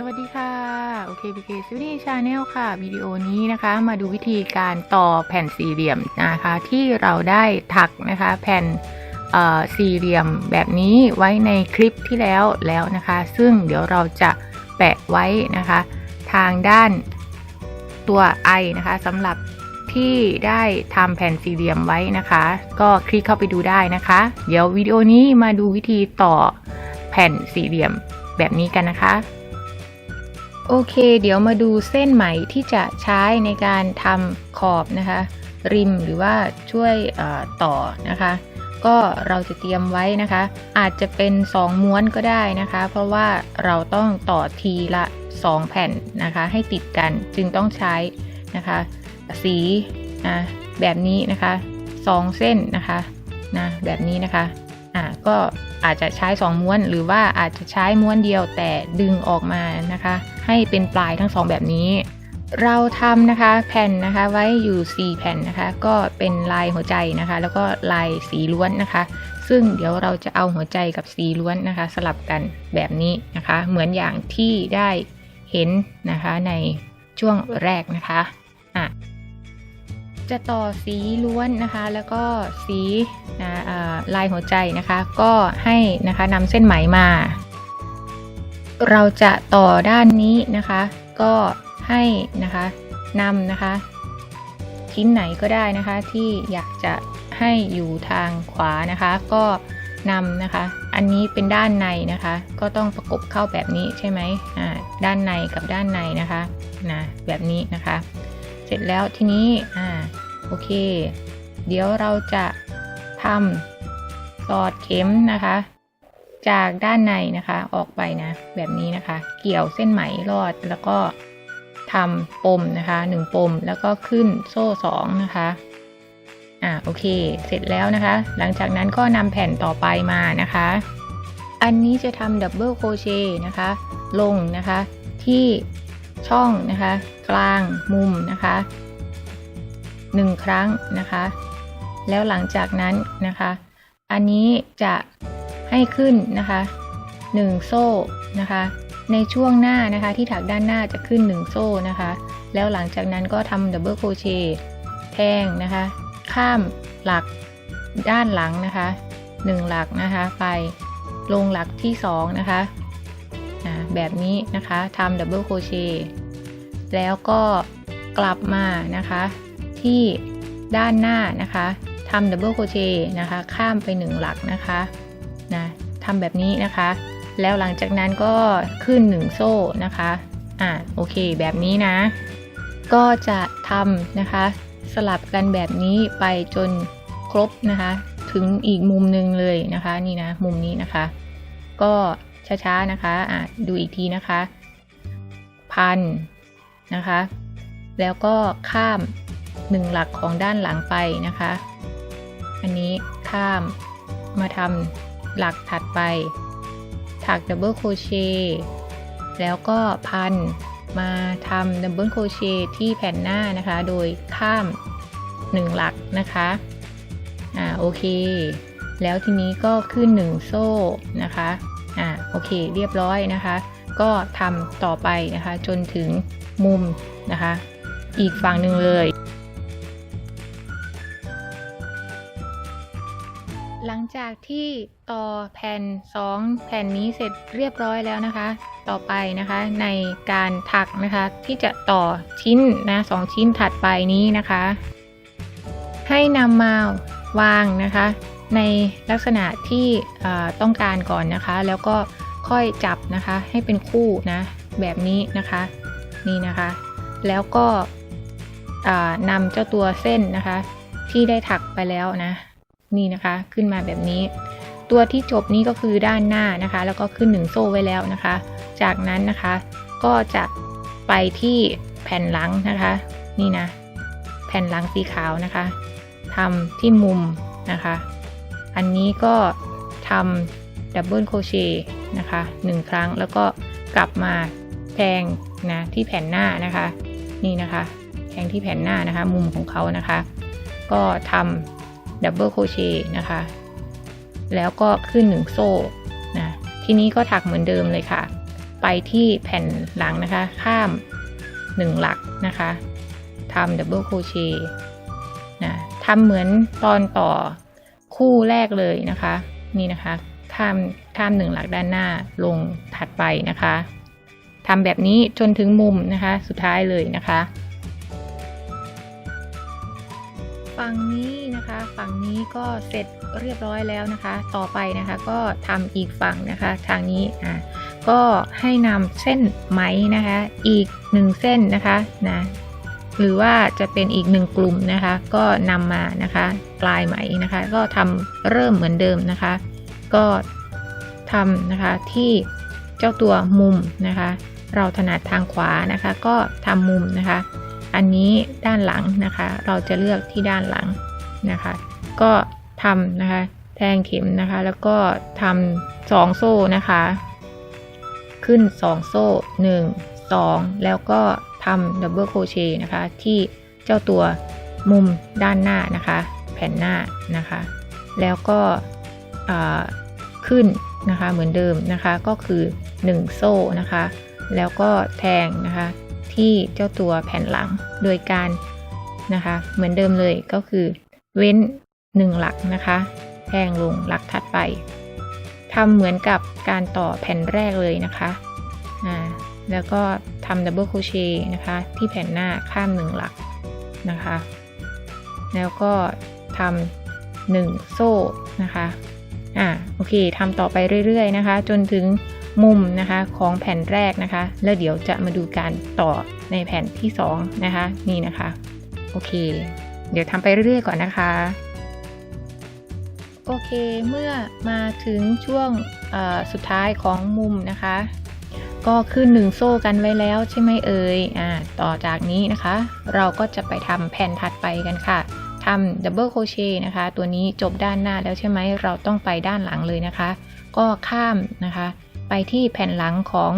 สวัสดีค่ะโอเคพีเคซิวนี่ชาแนลค่ะวิดีโอนี้นะคะมาดูวิธีการต่อแผ่นสี่เหลี่ยมนะคะ ที่เราได้ถักนะคะแผ่นสี่เหลี่ยมแบบนี้ไว้ในคลิปที่แล้วแล้วนะคะ ซึ่งเดี๋ยวเราจะแปะไว้นะคะ ทางด้านตัวไอนะคะสำหรับที่ได้ทำแผ่นสี่เหลี่ยมไว้นะคะ ก็คลิกเข้าไปดูได้นะคะ เดี๋ยววิดีโอนี้มาดูวิธีต่อแผ่นสี่เหลี่ยมแบบนี้กันนะคะ โอเค เดี๋ยวมาดูเส้นไหมที่จะใช้ในการทำขอบนะคะ ริมหรือว่าช่วยต่อนะคะ ก็เราจะเตรียมไว้นะคะ อาจจะเป็น 2 ม้วนก็ได้นะคะ เพราะว่าเราต้องต่อทีละ 2 แผ่นนะคะ ให้ติดกันจึงต้องใช้นะคะ สีนะแบบนี้นะคะ 2 เส้นนะคะนะแบบนี้นะคะ อ่าก็อาจจะใช้ 2 ม้วน หรือว่าอาจจะใช้ม้วนเดียวแต่ดึงออกมานะคะ ให้เป็นปลายทั้งสองแบบนี้ เราทำนะคะแผ่นนะคะไว้อยู่ 4 แผ่นนะคะ ก็เป็นลายหัวใจนะคะ แล้วก็ลายสีล้วนนะคะ ซึ่งเดี๋ยวเราจะเอาหัวใจกับสีล้วนนะคะ สลับกันแบบนี้นะคะ เหมือนอย่างที่ได้เห็นนะคะในช่วงแรกนะคะอะ จะต่อสีล้วนนะคะ แล้วก็สีนะลายหัวใจนะคะ ก็ให้นะคะนำเส้นไหมมา เราจะต่อด้านนี้นะคะ ก็ให้นะคะนำนะคะ ชิ้นไหนก็ได้นะคะที่อยากจะให้อยู่ทางขวานะคะ ก็นำนะคะ อันนี้เป็นด้านในนะคะ ก็ต้องประกบเข้าแบบนี้ใช่ไหมอ่าด้านในกับด้านในนะคะนะแบบนี้นะคะ เสร็จแล้วทีนี้อ่า โอเค เดี๋ยวเราจะทำสอดเข็มนะคะ จากด้านในนะคะออกไปนะ แบบนี้นะคะ เกี่ยวเส้นไหมรอดแล้วก็ทำปมนะคะหนึ่งปมแล้วก็ขึ้นโซ่สองนะคะอ่าโอเค เสร็จแล้วนะคะ หลังจากนั้นก็นำแผ่นต่อไปมานะคะ อันนี้จะทำดับเบิลโครเชต์นะคะ ลงนะคะที่ช่องนะคะ กลางมุมนะคะ หนึ่งครั้งนะคะ แล้วหลังจากนั้นนะคะ อันนี้จะให้ขึ้นนะคะ 1 โซ่นะคะ ในช่วงหน้านะคะที่ถักด้านหน้าจะขึ้น 1 โซ่นะคะ แล้วหลังจากนั้นก็ทำดับเบิลโคเชต์แทงนะคะ ข้ามหลักด้านหลังนะคะ 1 หลักนะคะไปลงหลักที่ 2 นะคะแบบนี้นะคะทำดับเบิลโคเชต์แล้วก็กลับมานะคะ ที่ด้านหน้านะคะทำดับเบิลโคเชนะคะข้ามไป1หลักนะคะนะทำแบบนี้นะคะ แล้วหลังจากนั้นก็ขึ้น1โซ่นะคะอ่าโอเคแบบนี้นะ ก็จะทำนะคะ สลับกันแบบนี้ไปจนครบนะคะ ถึงอีกมุมหนึ่งเลยนะคะนี่นะมุมนี้นะคะ ก็ช้าๆนะคะอะดูอีกทีนะคะ พันนะคะ แล้วก็ข้าม หนึ่งหลักของด้านหลังไปนะคะ อันนี้ข้ามมาทำหลักถัดไป ถักดับเบิลโครเชต์แล้วก็พันมาทำดับเบิลโครเชต์ที่แผ่นหน้านะคะ โดยข้ามหนึ่งหลักนะคะ อ่าโอเค แล้วทีนี้ก็ขึ้นหนึ่งโซ่นะคะ อ่าโอเค เรียบร้อยนะคะ ก็ทำต่อไปนะคะจนถึงมุมนะคะ อีกฝั่งหนึ่งเลย จากที่ต่อแผ่น 2 แผ่นนี้เสร็จเรียบร้อยแล้วนะคะ ต่อไปนะคะในการถักนะคะ ที่จะต่อชิ้นนะสองชิ้นถัดไปนี้นะคะ ให้นำมาวางนะคะ ในลักษณะที่ต้องการก่อนนะคะ แล้วก็ค่อยจับนะคะ ให้เป็นคู่นะแบบนี้นะคะนี่นะคะ แล้วก็นำเจ้าตัวเส้นนะคะ ที่ได้ถักไปแล้วนะ นี่นะคะขึ้นมาแบบนี้ ตัวที่จบนี้ก็คือด้านหน้านะคะ แล้วก็ขึ้นหนึ่งโซ่ไว้แล้วนะคะ จากนั้นนะคะก็จะไปที่แผ่นหลังนะคะ นี่นะ แผ่นหลังสีขาวนะคะทำที่มุมนะคะ อันนี้ก็ทำดับเบิลโคเชต์นะคะหนึ่งครั้งแล้วก็กลับมาแทงนะที่แผ่นหน้านะคะ นี่นะคะ แทงที่แผ่นหน้านะคะ มุมของเขานะคะ ก็ทำ ดับเบิลโคเชต์นะคะ แล้วก็ขึ้นหนึ่งโซ่นะทีนี้ก็ถักเหมือนเดิมเลยค่ะ ไปที่แผ่นหลังนะคะ ข้าม 1 หลักนะคะทำดับเบิลโคเชต์นะทำเหมือนตอนต่อคู่แรกเลยนะคะ นี่นะคะข้ามข้ามหนึ่งหลักด้านหน้าลงถัดไปนะคะทำแบบนี้จนถึงมุมนะคะ สุดท้ายเลยนะคะ ฝั่งนี้นะคะ ฝั่งนี้ก็เสร็จเรียบร้อยแล้วนะคะ ต่อไปนะคะก็ทำอีกฝั่งนะคะ ทางนี้อะก็ให้นำเส้นไหมนะคะ อีกหนึ่งเส้นนะคะนะหรือว่าจะเป็นอีกหนึ่งกลุ่มนะคะ ก็นำมานะคะ ปลายไหมนะคะ ก็ทำเริ่มเหมือนเดิมนะคะ ก็ทำนะคะที่เจ้าตัวมุมนะคะ เราถนัดทางขวานะคะ ก็ทำมุมนะคะ อันนี้ด้านหลังนะคะ เราจะเลือกที่ด้านหลังนะคะ ก็ทำนะคะ แทงเข็มนะคะ แล้วก็ทำสองโซ่นะคะ ขึ้น2โซ่1 2แล้วก็ทำดับเบิลโครเชต์นะคะ ที่เจ้าตัวมุมด้านหน้านะคะ แผ่นหน้านะคะ แล้วก็ขึ้นนะคะเหมือนเดิมนะคะก็คือ 1 โซ่นะคะ แล้วก็แทงนะคะ ที่เจ้าตัวแผ่นหลัง โดยการนะคะ เหมือนเดิมเลยก็คือ เว้น 1 หลักนะคะแทงลงหลักถัดไปทำเหมือนกับการต่อแผ่นแรกเลยนะคะอ่าแล้วก็ทำดับเบิลโคเชต์นะคะ ที่แผ่นหน้าข้าม1หลักนะคะ แล้วก็ทำหนึ่งโซ่นะคะอ่าโอเคทำต่อไปเรื่อยๆนะคะ จนถึง มุมนะคะของแผ่นแรกนะคะ แล้วเดี๋ยวจะมาดูการต่อในแผ่นที่สองนะคะนี่นะคะโอเค เดี๋ยวทำไปเรื่อยๆก่อนนะคะโอเค เมื่อมาถึงช่วงสุดท้ายของมุมนะคะ ก็ขึ้นหนึ่งโซ่กันไว้แล้วใช่ไหมเอ่ยอ่าต่อจากนี้นะคะ เราก็จะไปทำแผ่นถัดไปกันค่ะทำดับเบิลโคเชต์นะคะ ตัวนี้จบด้านหน้าแล้วใช่ไหมเราต้องไปด้านหลังเลยนะคะ ก็ข้ามนะคะ ไปที่แผ่นหลังของ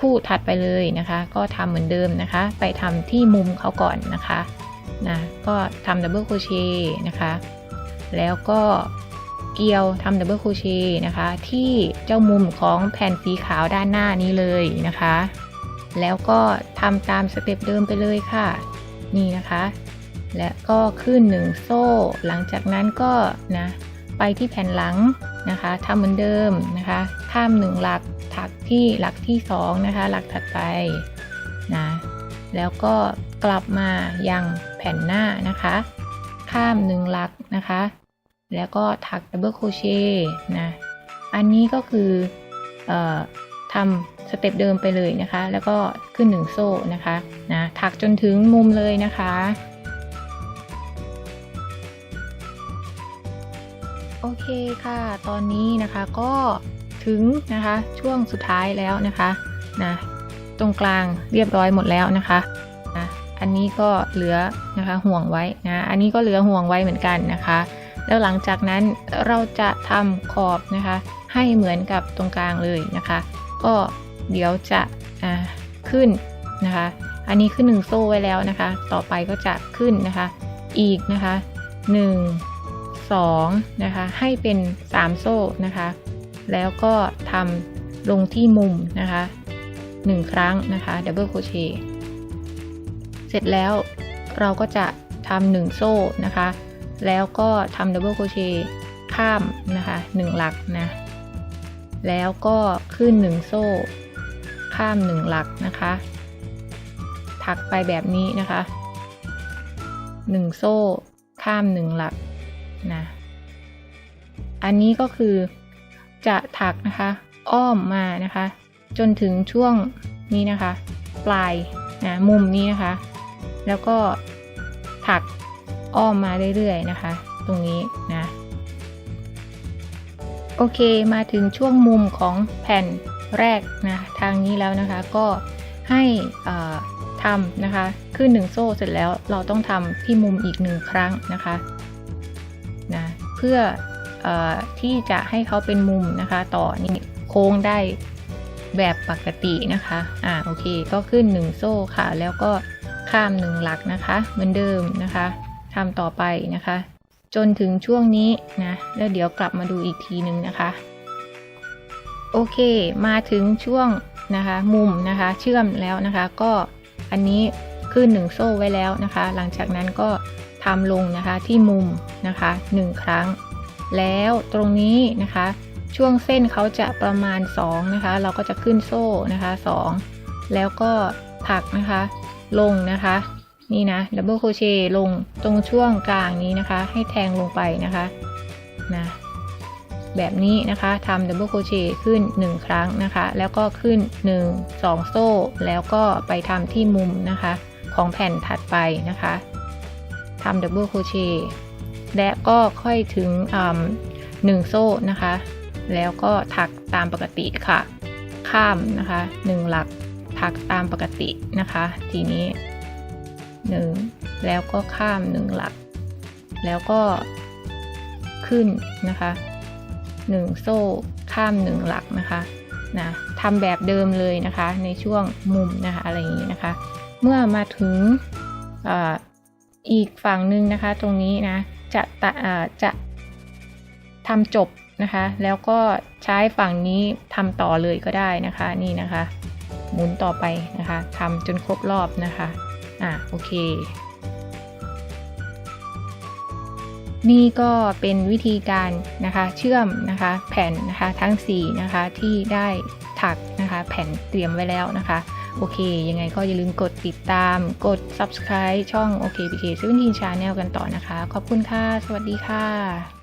คู่ถัดไปเลยนะคะ ก็ทำเหมือนเดิมนะคะ ไปทำที่มุมเขาก่อนนะคะนะก็ทำดับเบิลโครเชต์นะคะ แล้วก็เกี่ยวทำดับเบิลโครเชต์นะคะ ที่เจ้ามุมของแผ่นสีขาวด้านหน้านี้เลยนะคะ แล้วก็ทำตามสเต็ปเดิมไปเลยค่ะ นี่นะคะ และก็ขึ้นหนึ่งโซ่ หลังจากนั้นก็นะไปที่แผ่นหลัง นะคะทำเหมือนเดิมนะคะข้ามหนึ่งหลักถักที่หลักที่สองนะคะหลักถัดไปนะแล้วก็กลับมายังแผ่นหน้านะคะ ข้ามหนึ่งหลักนะคะ แล้วก็ถักดับเบิลโครเชต์นะอันนี้ก็คือออทำสเต็ปเดิมไปเลยนะคะ แล้วก็ขึ้นหนึ่งโซ่นะคะนะถักจนถึงมุมเลยนะคะ โอเคค่ะ ตอนนี้นะคะก็ถึงนะคะช่วงสุดท้ายแล้วนะคะนะตรงกลางเรียบร้อยหมดแล้วนะคะนะอันนี้ก็เหลือนะคะห่วงไว้นะอันนี้ก็เหลือห่วงไว้เหมือนกันนะคะ แล้วหลังจากนั้นเราจะทำขอบนะคะ ให้เหมือนกับตรงกลางเลยนะคะ ก็เดี๋ยวจะอ่าขึ้นนะคะ อันนี้ขึ้นหนึ่งโซ่ไว้แล้วนะคะ ต่อไปก็จะขึ้นนะคะ อีกนะคะหนึ่ง 2นะคะให้เป็น 3 โซ่นะคะแล้วก็ทำลงที่มุมนะคะ 1 ครั้งนะคะดับเบิลโคเชต์เสร็จแล้วเราก็จะทำหนึ่งโซ่นะคะ แล้วก็ทำดับเบิลโคเชต์ข้ามนะคะ1หลักนะแล้วก็ขึ้น 1 โซ่ ข้าม 1 หลักนะคะ ถักไปแบบนี้นะคะ 1 โซ่ข้าม 1 หลัก นะ อันนี้ก็คือจะถักนะคะ อ้อมมานะคะ จนถึงช่วงนี้นะคะ ปลายนะมุมนี้นะคะ แล้วก็ถักอ้อมมาเรื่อยๆนะคะ ตรงนี้นะโอเคมาถึงช่วงมุมของแผ่นแรกนะทางนี้แล้วนะคะก็ให้ทำนะคะขึ้นหนึ่งโซ่เสร็จแล้วเราต้องทำที่มุมอีกหนึ่งครั้งนะคะ พื่อออที่จะให้เขาเป็นมุมนะคะ ต่อนี่โค้งได้แบบปกตินะคะอ่าโอเค ก็ขึ้น 1 โซ่ค่ะ แล้วก็ข้าม 1 หลักนะคะ เหมือนเดิมนะคะทำต่อไปนะคะ จนถึงช่วงนี้นะแล้วเดี๋ยวกลับมาดูอีกทีนึงนะคะ โอเคมาถึงช่วงนะคะมุมนะคะเชื่อมแล้วนะคะ ก็อันนี้ขึ้นหนึ่งโซ่ไว้แล้วนะคะ หลังจากนั้นก็ ทำลงนะคะที่มุมนะคะหนึ่งครั้ง แล้วตรงนี้นะคะ ช่วงเส้นเขาจะประมาณ 2 นะคะ เราก็จะขึ้นโซ่นะคะ 2 แล้วก็ถักนะคะ ลงนะคะ นี่นะดับเบิลโคเชต์ลงตรงช่วงกลางนี้นะคะ ให้แทงลงไปนะคะนะแบบนี้นะคะทำดับเบิลโคเชต์ขึ้น 1 ครั้งนะคะ แล้วก็ขึ้น 1 2 โซ่ แล้วก็ไปทำที่มุมนะคะ ของแผ่นถัดไปนะคะ ทำดับเบิลโคเชต์และก็ค่อยถึงหนึ่งโซ่นะคะ แล้วก็ถักตามปกติค่ะ ข้ามนะคะหนึ่งหลักถักตามปกตินะคะ ทีนี้หนึ่งแล้วก็ข้ามหนึ่งหลัก แล้วก็ขึ้นนะคะหนึ่งโซ่ข้ามหนึ่งหลักนะคะนะทำแบบเดิมเลยนะคะในช่วงมุมนะคะอะไรอย่างนี้นะคะ เมื่อมาถึง อีกฝั่งหนึ่งนะคะตรงนี้นะจะตะจะทำจบนะคะ แล้วก็ใช้ฝั่งนี้ทำต่อเลยก็ได้นะคะนี่นะคะ หมุนต่อไปนะคะทำจนครบรอบนะคะอะโอเค นี่ก็เป็นวิธีการนะคะเชื่อมนะคะแผ่นนะคะทั้ง4นะคะที่ได้ถักนะคะแผ่นเตรียมไว้แล้วนะคะ โอเค ยังไงก็อย่าลืมกดติดตาม กด subscribe ช่อง OKPK 17 Channel กันต่อนะคะ ขอบคุณค่ะ สวัสดีค่ะ